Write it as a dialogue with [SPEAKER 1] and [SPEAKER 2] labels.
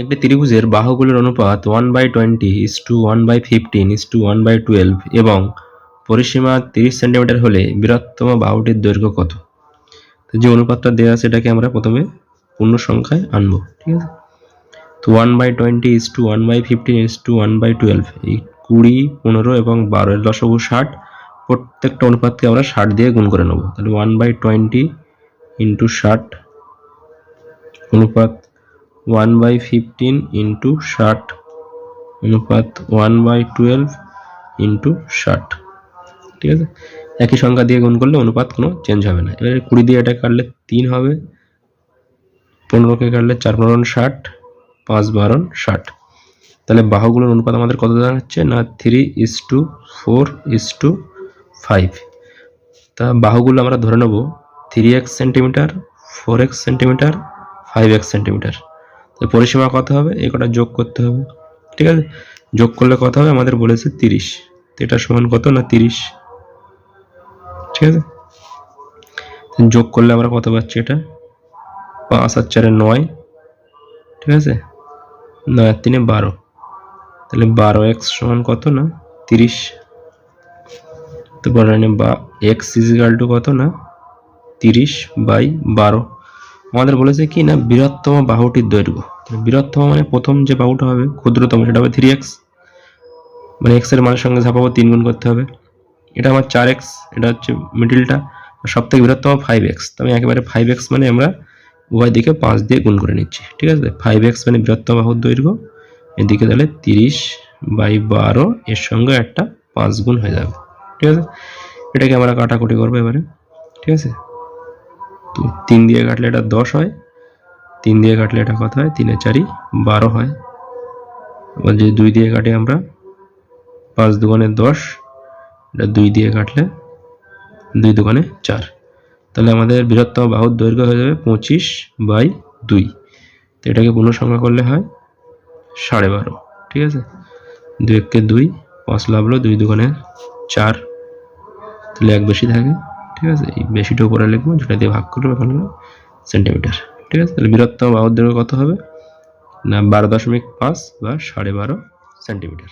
[SPEAKER 1] একটি ত্রিভুজের বাহুগুলোর অনুপাত one by twenty is to one by fifteen is to one by twelve এবং পরিসীমা তিরিশ সেন্টিমিটার হলে বৃহত্তম বাহুটির দৈর্ঘ্য কত? তো যে অনুপাতটা দেওয়া আছে এটাকে আমরা প্রথমে পূর্ণ সংখ্যায় আনব, ঠিক আছে? তো one by twenty is to one by fifteen is to one by twelve এই কুড়ি, পনেরো এবং বারো এর ষাট, প্রত্যেকটা অনুপাতকে আমরা ষাট দিয়ে গুণ করে নেব। তাহলে ওয়ান বাই টোয়েন্টি ইন্টু ষাট, অনুপাত ওয়ান বাই ফিফটিন ইন্টু ষাট অনুপাত ওয়ান বাই টুয়েলভ ইন্টু ষাট। ঠিক আছে? একই সংখ্যা দিয়ে গুণ করলে অনুপাত কোনো চেঞ্জ হবে না। এবারে কুড়ি দিয়ে এটা কাটলে তিন হবে, পনেরোকে কাটলে চার পনেরো ষাট, পাঁচ বারো ষাট। তাহলে বাহুগুলোর অনুপাত আমাদের কত দাঁড়াচ্ছে? না three is to four is to five তা বাহুগুলো আমরা ধরে নেব three x centimetre four x centimetre five x centimetre পরিসীমা কত হবে? এই কটা যোগ করতে হবে। ঠিক আছে? যোগ করলে কত হবে? আমাদের বলেছে তিরিশ। তো এটা সমান কত না তিরিশ? ঠিক আছে? যোগ করলে আমরা কত পাচ্ছি এটা? পাঁচ আর চারে নয়। ঠিক আছে? নয় আর তিনে বারো। তাহলে বারো এক্স সমান কত না? তিরিশ। তো বলা বা এক্স ইজিক্যাল টু কত না? তিরিশ বাই বারো। আমাদের বলেছে কি না, বৃহত্তম বাহুটির দৈর্ঘ্য। বৃহত্তম মানে প্রথম যে বাহুটা হবে, ক্ষুদ্রতম, সেটা হবে থ্রি এক্স মানে এক্সের মানের সঙ্গে ঝাপাবো তিন গুণ করতে হবে। এটা আমার চার এক্স এটা হচ্ছে মিডিলটা সব থেকে বৃহত্তম ফাইভ এক্স আমি একেবারে ফাইভ এক্স মানে আমরা উভয় দিকে পাঁচ দিয়ে গুণ করে নিচ্ছি। ঠিক আছে? ফাইভ এক্স মানে বৃহত্তম বাহুর দৈর্ঘ্য। এদিকে তাহলে তিরিশ বাই বারো, এর সঙ্গে একটা পাঁচ গুণ হয়ে যাবে। ঠিক আছে? এটাকে আমরা কাটাকুটি করব এবারে। ঠিক আছে? তিন দিয়ে কাটলে এটা দশ হয়, তিন দিয়ে কাটলে এটা কত হয়? তিনে চারি বারো হয়। এবার যদি দুই দিয়ে কাটি আমরা পাঁচ দোকানে দশ, এটা দুই দিয়ে কাটলে দুই দোকানে চার। তাহলে আমাদের বৃহত্তম বাহুর দৈর্ঘ্য হয়ে যাবে পঁচিশ বাই দুই। তো এটাকে পূর্ণ সংখ্যা করলে হয় সাড়ে বারো, ঠিক আছে? দুই এককে দুই, পাঁচ লাভলো দুই দোকানে চার। তাহলে এক বেশি থাকে। ঠিক আছে? এই বেশিটা উপরে লিখব, যেটা দিয়ে ভাগ করব এখন সেন্টিমিটার ঠিক আছে? তাহলে বৃহত্তম বাহুর দৈর্ঘ্য কত হবে? না, বারো দশমিক পাঁচ বা সাড়ে বারো সেন্টিমিটার